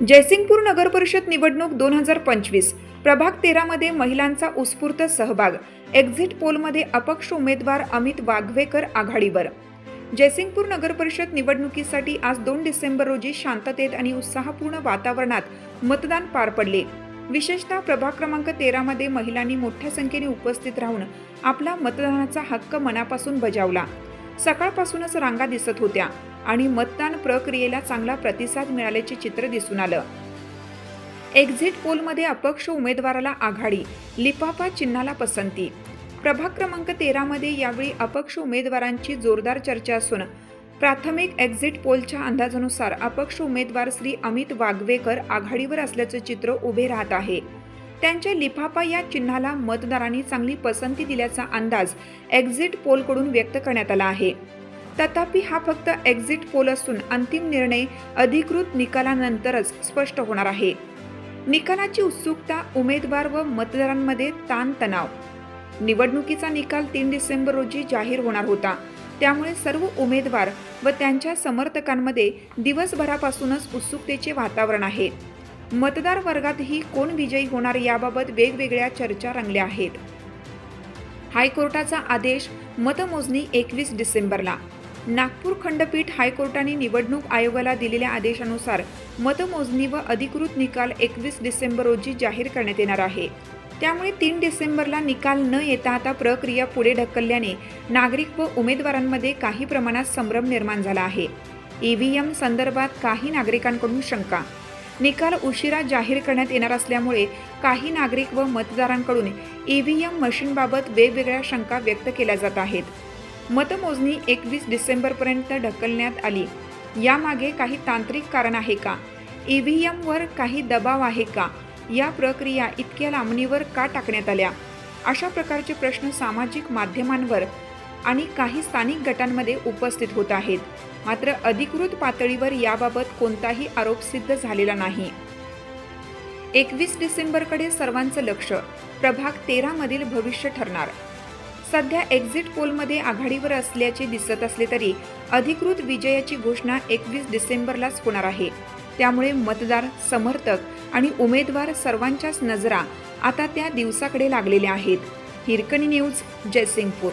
जयसिंगपूर नगर परिषद निवडणूक दोन हजार पंचवीस प्रभाग तेरामध्ये महिलांचा उत्स्फूर्त सहभाग एक्झिट पोलमध्ये अपक्ष उमेदवार अमित वाघवेकर आघाडीवर. जयसिंगपूर नगर परिषद निवडणुकीसाठी आज दोन डिसेंबर रोजी शांततेत आणि उत्साहपूर्ण वातावरणात मतदान पार पडले. विशेषतः प्रभाग क्रमांक तेरामध्ये महिलांनी मोठ्या संख्येने उपस्थित राहून आपला मतदानाचा हक्क मनापासून बजावला. सकाळपासूनच रांगा दिसत होत्या आणि मतदान प्रक्रियेला चांगला प्रतिसाद मिळाल्याचे चित्र दिसून आलं. एक्झिट पोलमध्ये अपक्ष उमेदवाराला आघाडी लिफाफा चिन्हाला पसंती. प्रभाग क्रमांक तेरामध्ये यावेळी अपक्ष उमेदवारांची जोरदार चर्चा असून प्राथमिक एक्झिट पोलच्या अंदाजानुसार अपक्ष उमेदवार श्री अमित वाघवेकर आघाडीवर असल्याचं चित्र उभे राहत आहे. त्यांच्या लिफाफा या चिन्हाला मतदारांनी चांगली पसंती दिल्याचा अंदाज एक्झिट पोलकडून व्यक्त करण्यात आला आहे. तथापि हा फक्त एक्झिट पोल असून अंतिम निर्णय अधिकृत निकालानंतरच स्पष्ट होणार आहे. निकालाची उत्सुकता उमेदवार व मतदारांमध्ये ताणतणाव. निवडणुकीचा निकाल तीन डिसेंबर रोजी जाहीर होणार होता. त्यामुळे सर्व उमेदवार व त्यांच्या समर्थकांमध्ये दिवसभरापासूनच उत्सुकतेचे वातावरण आहे. मतदार वर्गातही कोण विजयी होणार याबाबत वेगवेगळ्या चर्चा रंगल्या आहेत. हायकोर्टाचा आदेश मतमोजणी एकवीस डिसेंबरला. नागपूर खंडपीठ हायकोर्टाने निवडणूक आयोगाला दिलेल्या आदेशानुसार मतमोजणी व अधिकृत निकाल एकवीस डिसेंबर रोजी जाहीर करण्यात येणार आहे. त्यामुळे तीन डिसेंबरला निकाल न येता आता प्रक्रिया पुढे ढकलल्याने नागरिक व उमेदवारांमध्ये काही प्रमाणात संभ्रम निर्माण झाला आहे. ईव्हीएम संदर्भात काही नागरिकांकडून शंका निकाल उशिरा जाहीर करण्यात येणार असल्यामुळे काही नागरिक व मतदारांकडून ईव्हीएम मशीनबाबत वेगवेगळ्या शंका व्यक्त केल्या जात आहेत. मतमोजणी एकवीस डिसेंबरपर्यंत ढकलण्यात आली. यामागे काही तांत्रिक कारण आहे का? ईव्हीएमवर काही दबाव आहे का? या प्रक्रिया इतक्या लांबणीवर का टाकण्यात आल्या? अशा प्रकारचे प्रश्न सामाजिक माध्यमांवर आणि काही स्थानिक गटांमध्ये उपस्थित होत आहेत. मात्र अधिकृत पातळीवर याबाबत कोणताही आरोप सिद्ध झालेला नाही. एकवीस डिसेंबरकडे सर्वांचं लक्ष. प्रभाग तेरामधील भविष्य ठरणार. सध्या एक्झिट पोलमध्ये आघाडीवर असल्याचे दिसत असले तरी अधिकृत विजयाची घोषणा एकवीस डिसेंबरलाच होणार आहे. त्यामुळे मतदार समर्थक आणि उमेदवार सर्वांच्याच नजरा आता त्या दिवसाकडे लागलेल्या आहेत. हिरकणी न्यूज जयसिंगपूर.